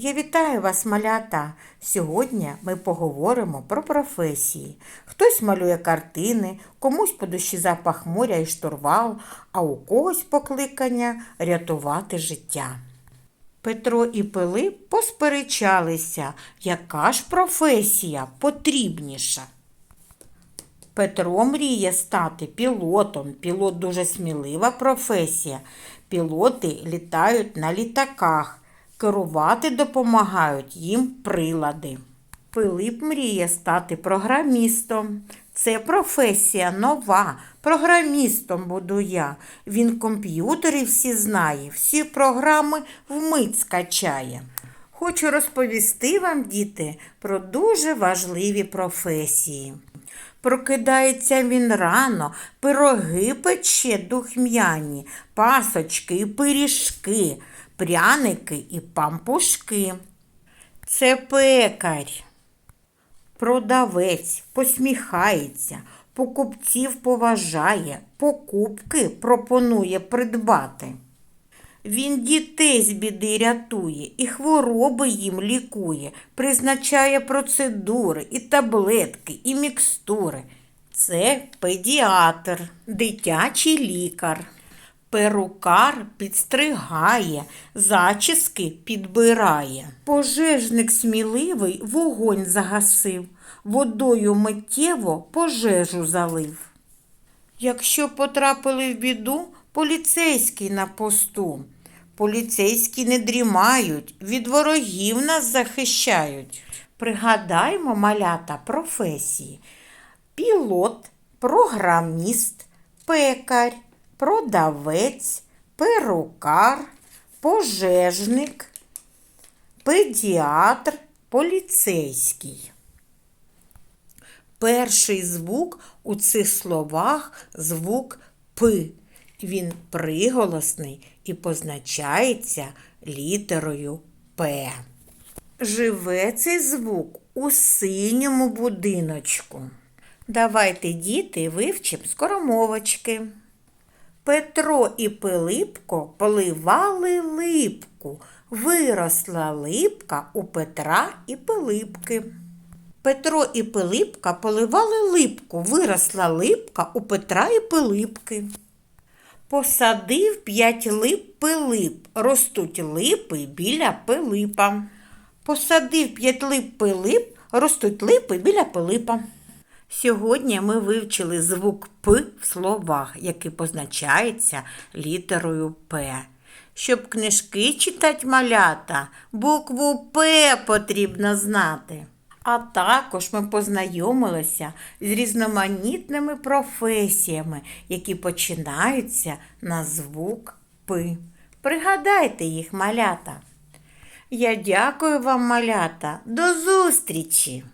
Я вітаю вас, малята! Сьогодні ми поговоримо про професії. Хтось малює картини, комусь по душі запах моря і штурвал, а у когось покликання рятувати життя. Петро і Пилип посперечалися, яка ж професія потрібніша. Петро мріє стати пілотом. Пілот дуже смілива професія. Пілоти літають на літаках, керувати допомагають їм прилади. Пилип мріє стати програмістом. Це професія нова. Програмістом буду я. Він комп'ютери всі знає, всі програми вмить скачає. Хочу розповісти вам, діти, про дуже важливі професії. Прокидається він рано, пироги пече духмяні, пасочки і пиріжки, пряники і пампушки. Це пекар. Продавець посміхається, покупців поважає, покупки пропонує придбати. Він дітей з біди рятує і хвороби їм лікує, призначає процедури, і таблетки, і мікстури. Це педіатр, дитячий лікар. Перукар підстригає, зачіски підбирає. Пожежник сміливий вогонь загасив, водою миттєво пожежу залив. Якщо потрапили в біду, поліцейський на посту. Поліцейські не дрімають, від ворогів нас захищають. Пригадаймо малята професії. Пілот, програміст, пекар, продавець, перукар, пожежник, педіатр, поліцейський. Перший звук у цих словах звук П. Він приголосний і позначається літерою П. Живе цей звук у синьому будиночку. Давайте, діти, вивчимо скоромовочки. Петро і Пилипко поливали липку. Виросла липка у Петра і Пилипки. Петро і Пилипка поливали липку. Виросла липка у Петра і Пилипки. Посадив п'ять лип Пилип, ростуть липи біля Пилипа. Посадив п'ять лип Пилип, ростуть липи біля Пилипа. Сьогодні ми вивчили звук П в словах, який позначається літерою П. Щоб книжки читати малята, букву П потрібно знати. А також ми познайомилися з різноманітними професіями, які починаються на звук П. Пригадайте їх, малята. Я дякую вам, малята. До зустрічі!